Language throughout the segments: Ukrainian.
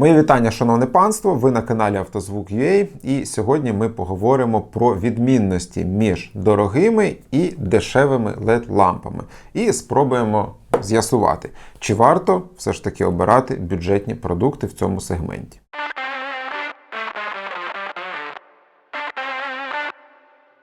Мої вітання, шановне панство. Ви на каналі Автозвук.ua і сьогодні ми поговоримо про відмінності між дорогими і дешевими led лампами і спробуємо з'ясувати, чи варто все ж таки обирати бюджетні продукти в цьому сегменті.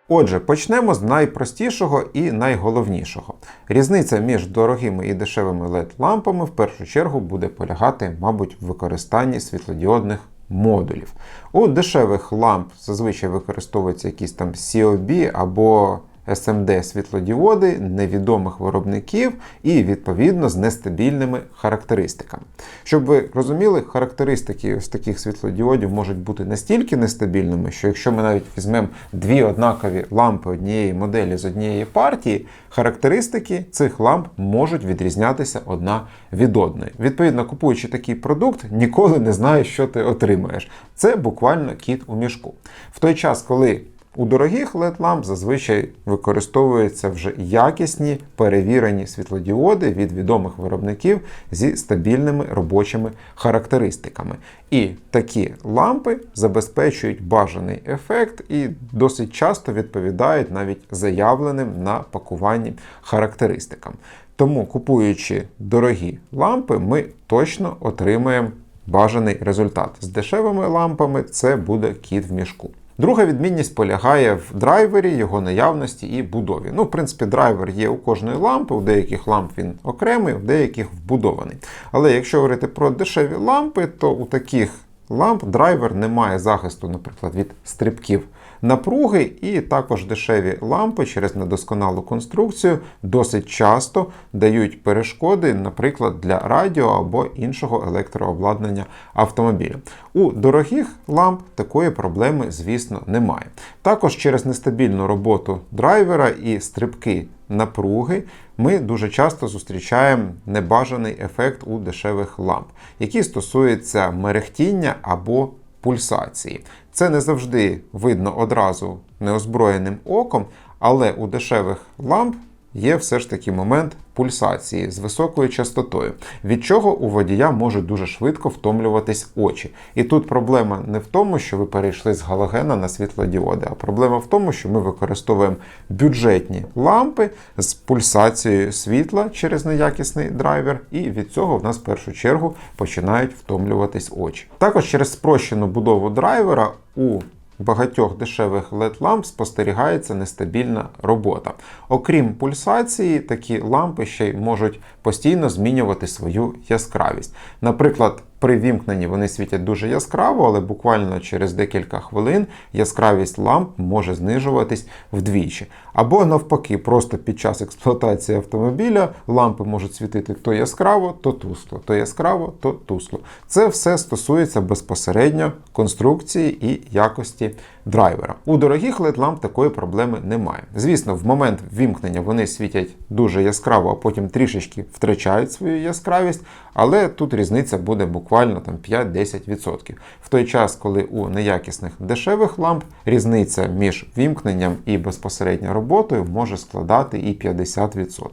Отже, почнемо з найпростішого і найголовнішого. Різниця між дорогими і дешевими LED-лампами в першу чергу буде полягати, мабуть, в використанні світлодіодних модулів. У дешевих ламп зазвичай використовуються якісь там COB або SMD світлодіоди невідомих виробників і відповідно з нестабільними характеристиками. Щоб ви розуміли, характеристики ось таких світлодіодів можуть бути настільки нестабільними, що якщо ми навіть візьмемо дві однакові лампи однієї моделі з однієї партії, характеристики цих ламп можуть відрізнятися одна від одної. Відповідно, купуючи такий продукт, ніколи не знаєш, що ти отримаєш. Це буквально кіт у мішку. В той час, коли у дорогих LED-ламп зазвичай використовуються вже якісні перевірені світлодіоди від відомих виробників зі стабільними робочими характеристиками. І такі лампи забезпечують бажаний ефект і досить часто відповідають навіть заявленим на пакуванні характеристикам. Тому, купуючи дорогі лампи, ми точно отримаємо бажаний результат. З дешевими лампами це буде кіт в мішку. Друга відмінність полягає в драйвері, його наявності і будові. Ну, в принципі, драйвер є у кожної лампи, у деяких ламп він окремий, у деяких вбудований. Але якщо говорити про дешеві лампи, то у таких ламп драйвер не має захисту, наприклад, від стрибків напруги, і також дешеві лампи через недосконалу конструкцію досить часто дають перешкоди, наприклад, для радіо або іншого електрообладнання автомобіля. У дорогих ламп такої проблеми, звісно, немає. Також через нестабільну роботу драйвера і стрибки напруги. Ми дуже часто зустрічаємо небажаний ефект у дешевих ламп, який стосується мерехтіння або пульсації. Це не завжди видно одразу неозброєним оком, але у дешевих ламп є все ж таки момент пульсації з високою частотою, від чого у водія можуть дуже швидко втомлюватись очі. І тут проблема не в тому, що ви перейшли з галогена на світлодіоди, а проблема в тому, що ми використовуємо бюджетні лампи з пульсацією світла через неякісний драйвер, і від цього в нас в першу чергу починають втомлюватись очі. Також через спрощену будову драйвера у багатьох дешевих LED-ламп спостерігається нестабільна робота. Окрім пульсації, такі лампи ще й можуть постійно змінювати свою яскравість. Наприклад, при вімкненні вони світять дуже яскраво, але буквально через декілька хвилин яскравість ламп може знижуватись вдвічі. Або навпаки, просто під час експлуатації автомобіля лампи можуть світити то яскраво, то тусло, то яскраво, то тусло. Це все стосується безпосередньо конструкції і якості драйвера. У дорогих led ламп такої проблеми немає. Звісно, в момент вімкнення вони світять дуже яскраво, а потім трішечки втрачають свою яскравість, але тут різниця буде буквально там 5-10%. В той час, коли у неякісних дешевих ламп різниця між вімкненням і безпосередньо роботою може складати і 50%.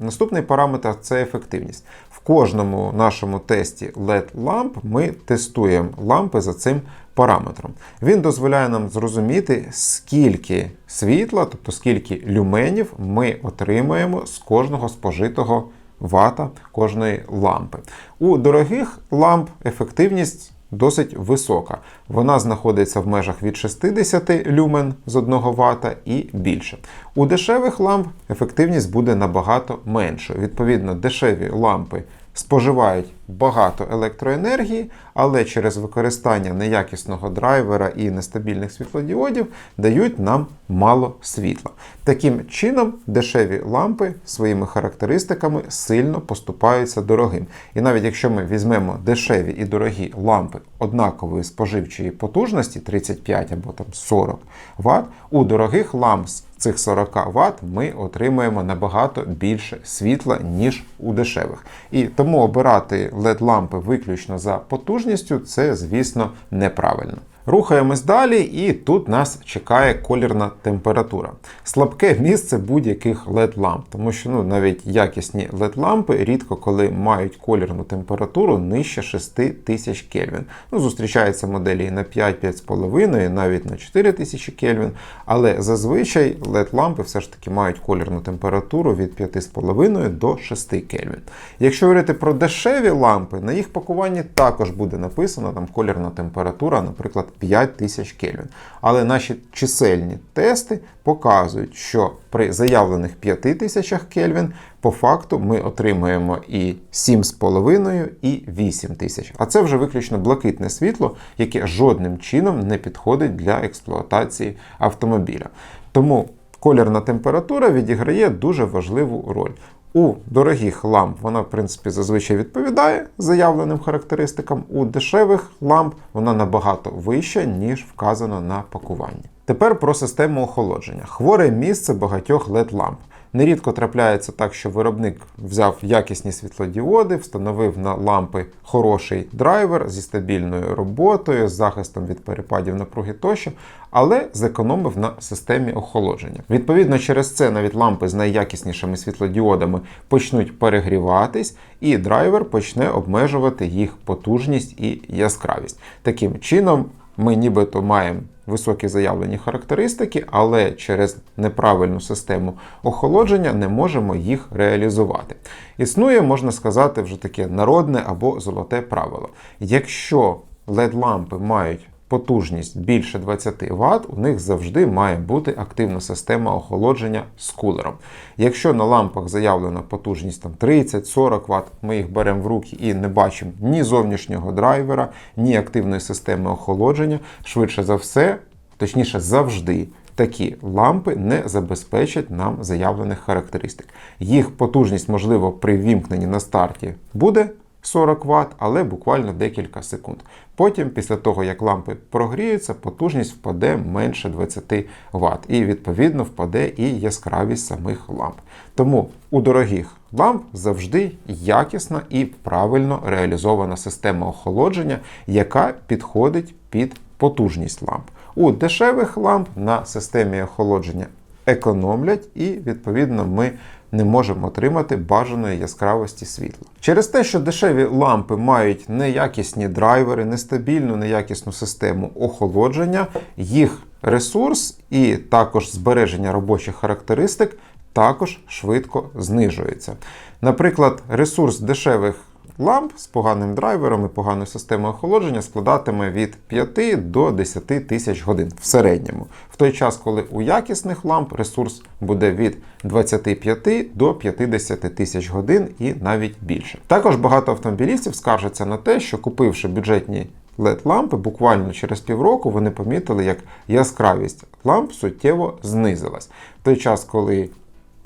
Наступний параметр це ефективність. В кожному нашому тесті LED-ламп ми тестуємо лампи за цим параметром. Він дозволяє нам зрозуміти, скільки світла, тобто скільки люменів ми отримаємо з кожного спожитого вата кожної лампи. У дорогих ламп ефективність досить висока. Вона знаходиться в межах від 60 люмен з 1 Вт і більше. У дешевих ламп ефективність буде набагато меншою. Відповідно, дешеві лампи споживають багато електроенергії, але через використання неякісного драйвера і нестабільних світлодіодів дають нам мало світла. Таким чином, дешеві лампи своїми характеристиками сильно поступаються дорогим. І навіть якщо ми візьмемо дешеві і дорогі лампи однакової споживчої потужності 35 або там 40 Вт, у дорогих ламп з цих 40 Вт ми отримуємо набагато більше світла, ніж у дешевих. І тому обирати LED-лампи виключно за потужністю це, звісно, неправильно. Рухаємось далі, і тут нас чекає колірна температура. Слабке місце будь-яких LED ламп, тому що ну, навіть якісні LED лампи рідко коли мають колірну температуру нижче 6000 Кельвін. Ну, Зустрічаються моделі і на 5-5,5, навіть на 4000 Кельвін. Але зазвичай LED лампи все ж таки мають колірну температуру від 5,5 до 6 Кельвін. Якщо говорити про дешеві лампи, на їх пакуванні також буде написано там колірна температура, наприклад, 5000 Кельвін. Але наші чисельні тести показують, що при заявлених 5000 Кельвін по факту ми отримаємо і 7,5, і 8000. А це вже виключно блакитне світло, яке жодним чином не підходить для експлуатації автомобіля. Тому колірна температура відіграє дуже важливу роль. У дорогих ламп вона, в принципі, зазвичай відповідає заявленим характеристикам. У дешевих ламп вона набагато вища, ніж вказано на пакуванні. Тепер про систему охолодження. Хворе місце багатьох LED ламп. Нерідко трапляється так, що виробник взяв якісні світлодіоди, встановив на лампи хороший драйвер зі стабільною роботою, з захистом від перепадів напруги тощо, але зекономив на системі охолодження. Відповідно, через це навіть лампи з найякіснішими світлодіодами почнуть перегріватись, і драйвер почне обмежувати їх потужність і яскравість. Таким чином, ми нібито маємо високі заявлені характеристики, але через неправильну систему охолодження не можемо їх реалізувати. Існує, можна сказати, вже таке народне або золоте правило. Якщо LED-лампи мають потужність більше 20 Вт, у них завжди має бути активна система охолодження з кулером. Якщо на лампах заявлена потужність там 30-40 Вт, ми їх беремо в руки і не бачимо ні зовнішнього драйвера, ні активної системи охолодження, швидше за все, точніше завжди. Такі лампи не забезпечать нам заявлених характеристик. Їх потужність, можливо, при вімкненні на старті буде 40 Вт, але буквально декілька секунд. Потім, після того, як лампи прогріються, потужність впаде менше 20 Вт. І, відповідно, впаде і яскравість самих ламп. Тому у дорогих ламп завжди якісна і правильно реалізована система охолодження, яка підходить під потужність ламп. У дешевих ламп на системі охолодження економлять, і, відповідно, ми не можемо отримати бажаної яскравості світла. Через те, що дешеві лампи мають неякісні драйвери, нестабільну, неякісну систему охолодження, їх ресурс і також збереження робочих характеристик також швидко знижується. Наприклад, ресурс дешевих ламп з поганим драйвером і поганою системою охолодження складатиме від 5 до 10 тисяч годин в середньому. В той час, коли у якісних ламп ресурс буде від 25 до 50 тисяч годин і навіть більше. Також багато автомобілістів скаржаться на те, що купивши бюджетні LED-лампи, буквально через півроку вони помітили, як яскравість ламп суттєво знизилась. В той час, коли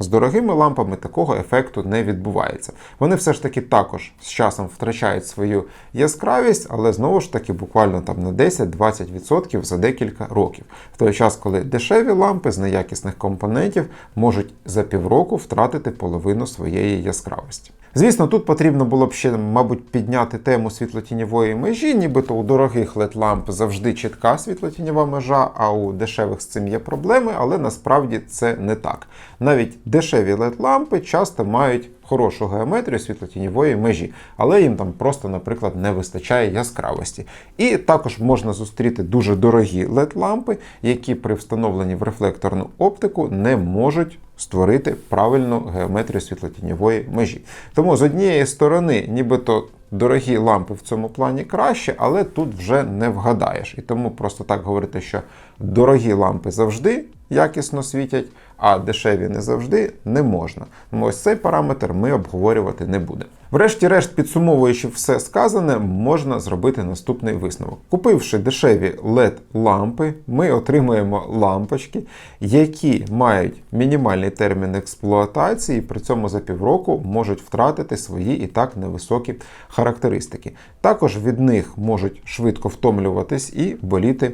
з дорогими лампами такого ефекту не відбувається. Вони все ж таки також з часом втрачають свою яскравість, але знову ж таки буквально там на 10-20% за декілька років. В той час, коли дешеві лампи з неякісних компонентів можуть за півроку втратити половину своєї яскравості. Звісно, тут потрібно було б ще, мабуть, підняти тему світлотіньової межі, нібито у дорогих led ламп завжди чітка світлотіньова межа, а у дешевих з цим є проблеми, але насправді це не так. Навіть дешеві led лампи часто мають хорошу геометрію світлотіньової межі, але їм там просто, наприклад, не вистачає яскравості. І також можна зустріти дуже дорогі led лампи які при встановленні в рефлекторну оптику не можуть створити правильну геометрію світлотіньової межі. Тому з однієї сторони, нібито дорогі лампи в цьому плані краще, але тут вже не вгадаєш. І тому просто так говорити, що дорогі лампи завжди якісно світять, а дешеві не завжди не можна. Тому ось цей параметр ми обговорювати не будемо. Врешті-решт, підсумовуючи все сказане, можна зробити наступний висновок. Купивши дешеві LED-лампи, ми отримуємо лампочки, які мають мінімальний термін експлуатації, і при цьому за півроку можуть втратити свої і так невисокі характеристики. Також від них можуть швидко втомлюватись і боліти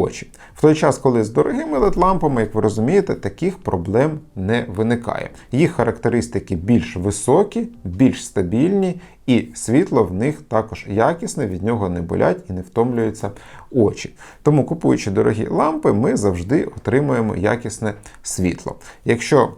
очі. В той час, коли з дорогими LED-лампами, як ви розумієте, таких проблем не виникає. Їх характеристики більш високі, більш стабільні, і світло в них також якісне, від нього не болять і не втомлюються очі. Тому, купуючи дорогі лампи, ми завжди отримуємо якісне світло. Якщо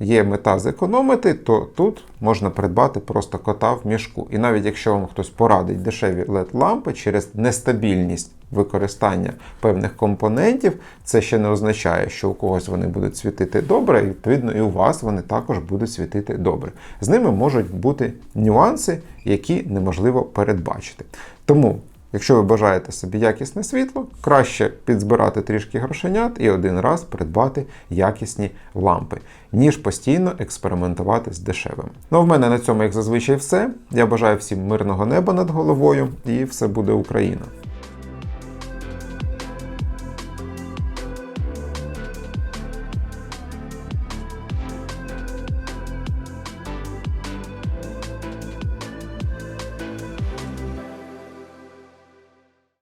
є мета зекономити, то тут можна придбати просто кота в мішку. І навіть якщо вам хтось порадить дешеві LED-лампи через нестабільність використання певних компонентів, це ще не означає, що у когось вони будуть світити добре, і відповідно і у вас вони також будуть світити добре. З ними можуть бути нюанси, які неможливо передбачити. Тому Якщо ви бажаєте собі якісне світло, краще підзбирати трішки грошенят і один раз придбати якісні лампи, ніж постійно експериментувати з дешевим. Ну, а в мене на цьому, як зазвичай, все. Я бажаю всім мирного неба над головою, і все буде Україна!